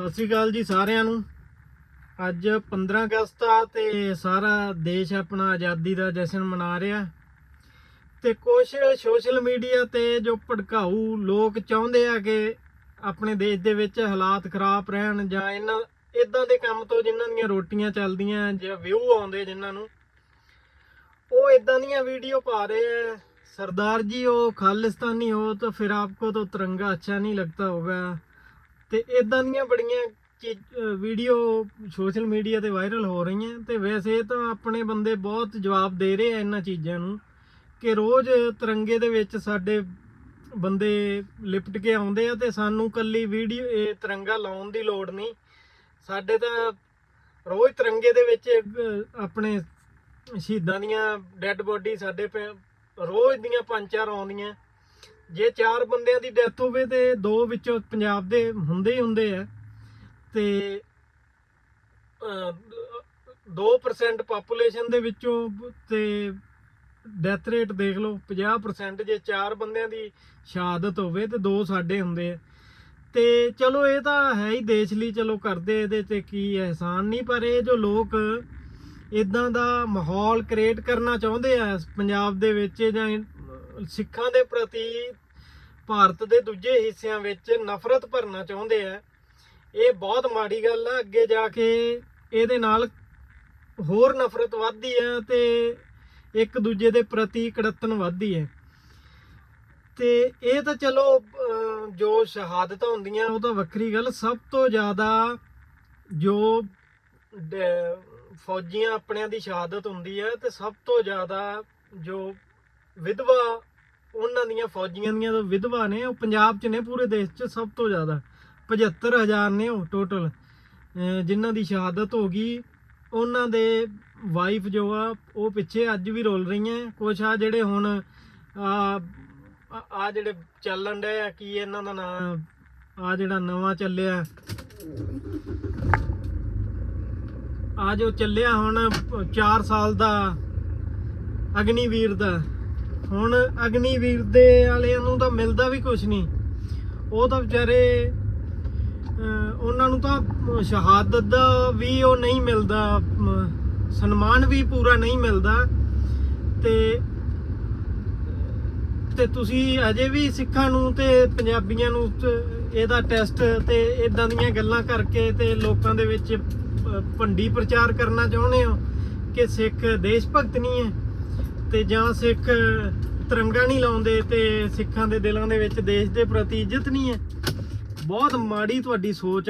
ਸਤਿ ਸ਼੍ਰੀ ਅਕਾਲ ਜੀ ਸਾਰਿਆਂ ਨੂੰ ਅੱਜ 15 ਅਗਸਤ ਆ ਤੇ ਸਾਰਾ ਦੇਸ਼ ਆਪਣਾ ਆਜ਼ਾਦੀ ਦਾ ਜਸ਼ਨ ਮਨਾ ਰਿਹਾ ਤੇ ਕੁਝ ਸੋਸ਼ਲ ਮੀਡੀਆ ਤੇ ਜੋ ਭੜਕਾਊ ਲੋਕ ਚਾਹੁੰਦੇ ਆ ਕਿ ਆਪਣੇ ਦੇਸ਼ ਦੇ ਵਿੱਚ ਹਾਲਾਤ ਖਰਾਬ ਰਹਿਣ ਜਾਂ ਇਹਨਾਂ ਇਦਾਂ ਦੇ ਕੰਮ ਤੋਂ ਜਿਨ੍ਹਾਂ ਦੀਆਂ ਰੋਟੀਆਂ ਚੱਲਦੀਆਂ ਜਾਂ ਵਿਊ ਆਉਂਦੇ ਜਿਨ੍ਹਾਂ ਨੂੰ ਉਹ ਇਦਾਂ ਦੀਆਂ ਵੀਡੀਓ ਪਾ ਰਹੇ ਆ सरदार जी हो खालिस्तानी हो तो फिर आपको तो तिरंगा अच्छा नहीं लगता होगा ਤੇ ਇਦਾਂ ਦੀਆਂ ਬੜੀਆਂ ਚੀ- ਵੀਡੀਓ ਸੋਸ਼ਲ ਮੀਡੀਆ ਤੇ ਵਾਇਰਲ ਹੋ ਰਹੀਆਂ ਤੇ ਵੈਸੇ ਤਾਂ ਆਪਣੇ ਬੰਦੇ ਬਹੁਤ ਜਵਾਬ ਦੇ ਰਹੇ ਆ ਇਹਨਾਂ ਚੀਜ਼ਾਂ ਨੂੰ ਕਿ ਰੋਜ਼ ਤਿਰੰਗੇ ਦੇ ਵਿੱਚ ਸਾਡੇ ਬੰਦੇ ਲਿਪਟ ਕੇ ਆਉਂਦੇ ਆ ਤੇ ਸਾਨੂੰ ਕੱਲੀ ਵੀਡੀਓ, ਇਹ ਤਿਰੰਗਾ ਲਾਉਣ ਦੀ ਲੋੜ ਨਹੀਂ। ਸਾਡੇ ਤਾਂ ਰੋਜ਼ ਤਿਰੰਗੇ ਦੇ ਵਿੱਚ ਆਪਣੇ ਸ਼ਹੀਦਾਂ ਦੀਆਂ ਡੈੱਡ ਬੋਡੀ ਸਾਡੇ ਪੈ- ਰੋਜ਼ ਦੀਆਂ ਪੰਜ ਚਾਰ ਆਉਂਦੀਆਂ। ਜੇ ਚਾਰ ਬੰਦਿਆਂ ਦੀ ਡੈਥ ਹੋਵੇ ਤੇ ਦੋ ਵਿੱਚੋਂ ਪੰਜਾਬ ਦੇ ਹੁੰਦੇ ਹੀ ਹੁੰਦੇ ਆ ਤੇ ਅਹ, 2% ਪਾਪੂਲੇਸ਼ਨ ਦੇ ਵਿੱਚੋਂ ਤੇ ਡੈਥ ਰੇਟ ਦੇਖ ਲਓ 50% ਜੇ ਚਾਰ ਬੰਦਿਆਂ ਦੀ ਸ਼ਹਾਦਤ ਹੋਵੇ ਤੇ ਦੋ ਸਾਡੇ ਹੁੰਦੇ ਆ। ਤੇ ਚਲੋ ਇਹ ਤਾਂ ਹੈ ਹੀ ਦੇਸ਼ ਲਈ ਚਲੋ ਕਰਦੇ ਇਹਦੇ ਤੇ ਕੀ ਅਹਿਸਾਨ ਨਹੀਂ ਪਰ ਇਹ ਜੋ ਲੋਕ ਇਦਾਂ ਦਾ ਮਾਹੌਲ ਕ੍ਰੀਏਟ ਕਰਨਾ ਚਾਹੁੰਦੇ ਆ ਪੰਜਾਬ ਦੇ ਵਿੱਚ ਜਾਂ ਸਿੱਖਾਂ ਦੇ ਪ੍ਰਤੀ ਭਾਰਤ ਦੇ ਦੂਜੇ ਹਿੱਸਿਆਂ ਵਿੱਚ ਨਫ਼ਰਤ ਭਰਨਾ ਚਾਹੁੰਦੇ ਆ। ਇਹ ਬਹੁਤ ਮਾੜੀ ਗੱਲ ਆ। ਅੱਗੇ ਜਾ ਕੇ ਇਹਦੇ ਨਾਲ ਹੋਰ ਨਫ਼ਰਤ ਵੱਧਦੀ ਹੈ ਤੇ ਇੱਕ ਦੂਜੇ ਦੇ ਪ੍ਰਤੀ ਕੜਤਨ ਵੱਧਦੀ ਹੈ ਤੇ ਇਹ ਤਾਂ ਚਲੋ ਜੋ ਸ਼ਹਾਦਤਾਂ ਹੁੰਦੀਆਂ, ਉਹ ਤਾਂ ਵੱਖਰੀ ਗੱਲ। ਸਭ ਤੋਂ ਜ਼ਿਆਦਾ ਜੋ ਡ- ਫੌਜੀਆਂ ਆਪਣਿਆਂ ਦੀ ਸ਼ਹਾਦਤ ਹੁੰਦੀ ਹੈ ਤੇ ਸਭ ਤੋਂ ਜ਼ਿਆਦਾ ਜੋ ਵਿਧਵਾ ਉਹਨਾਂ ਦੀਆਂ ਫੌਜੀਆਂ ਦੀਆਂ ਜੋ ਵਿਧਵਾ ਨੇ, ਉਹ ਪੰਜਾਬ 'ਚ ਨੇ ਪੂਰੇ ਦੇਸ਼ 'ਚ ਸਭ ਤੋਂ ਜ਼ਿਆਦਾ। 75000 ਨੇ ਉਹ ਟੋਟਲ ਜਿਨ੍ਹਾਂ ਦੀ ਸ਼ਹਾਦਤ ਹੋ ਗਈ, ਉਹਨਾਂ ਦੇ ਵਾਈਫ ਜੋ ਆ, ਉਹ ਪਿੱਛੇ ਅੱਜ ਵੀ ਰੋਲ ਰਹੀਆਂ। ਕੁਛ ਆ ਜਿਹੜੇ ਹੁਣ, ਆ ਆ ਜਿਹੜੇ ਚੱਲਣ ਡਏ ਆ, ਕੀ ਇਹਨਾਂ ਦਾ ਨਾਮ ਆ? ਜਿਹੜਾ ਨਵਾਂ ਚੱਲਿਆ। ਆ ਜੋ ਚੱਲਿਆ ਹੁਣ 4 ਸਾਲ ਦਾ ਅਗਨੀਵੀਰ ਦਾ। ਹੁਣ ਅਗਨੀਵੀਰ ਦੇ ਵਾਲਿਆਂ ਨੂੰ ਤਾਂ ਮਿਲਦਾ ਵੀ ਕੁਝ ਨਹੀਂ। ਉਹ ਤਾਂ ਵਿਚਾਰੇ ਉਹਨਾਂ ਨੂੰ ਤਾਂ ਸ਼ਹਾਦਤ ਦਾ ਵੀ ਉਹ ਨਹੀਂ ਮਿਲਦਾ ਸਨਮਾਨ ਵੀ ਪੂਰਾ ਨਹੀਂ ਮਿਲਦਾ। ਤੇ ਤੇ ਤੁਸੀਂ ਅਜੇ ਵੀ ਸਿੱਖਾਂ ਨੂੰ ਤੇ ਪੰਜਾਬੀਆਂ ਨੂੰ ਇਹਦਾ ਟੈਸਟ ਤੇ ਇਦਾਂ ਦੀਆਂ ਗੱਲਾਂ ਕਰਕੇ ਤੇ ਲੋਕਾਂ ਦੇ ਵਿੱਚ ਭੰਡੀ ਪ੍ਰਚਾਰ ਕਰਨਾ ਚਾਹੁੰਦੇ ਹੋ ਕਿ ਸਿੱਖ ਦੇਸ਼ ਭਗਤ ਨਹੀਂ ਹੈ? ਤੇ ਜਾਂ ਸਿੱਖ ਤਿਰੰਗਾ ਨਹੀਂ ਲਾਉਂਦੇ ਤੇ ਸਿੱਖਾਂ ਦੇ ਦਿਲਾਂ ਦੇ ਵਿੱਚ ਦੇਸ਼ ਦੇ ਪ੍ਰਤੀ ਇੱਜ਼ਤ ਨਹੀਂ ਹੈ? ਬਹੁਤ ਮਾੜੀ ਤੁਹਾਡੀ ਸੋਚ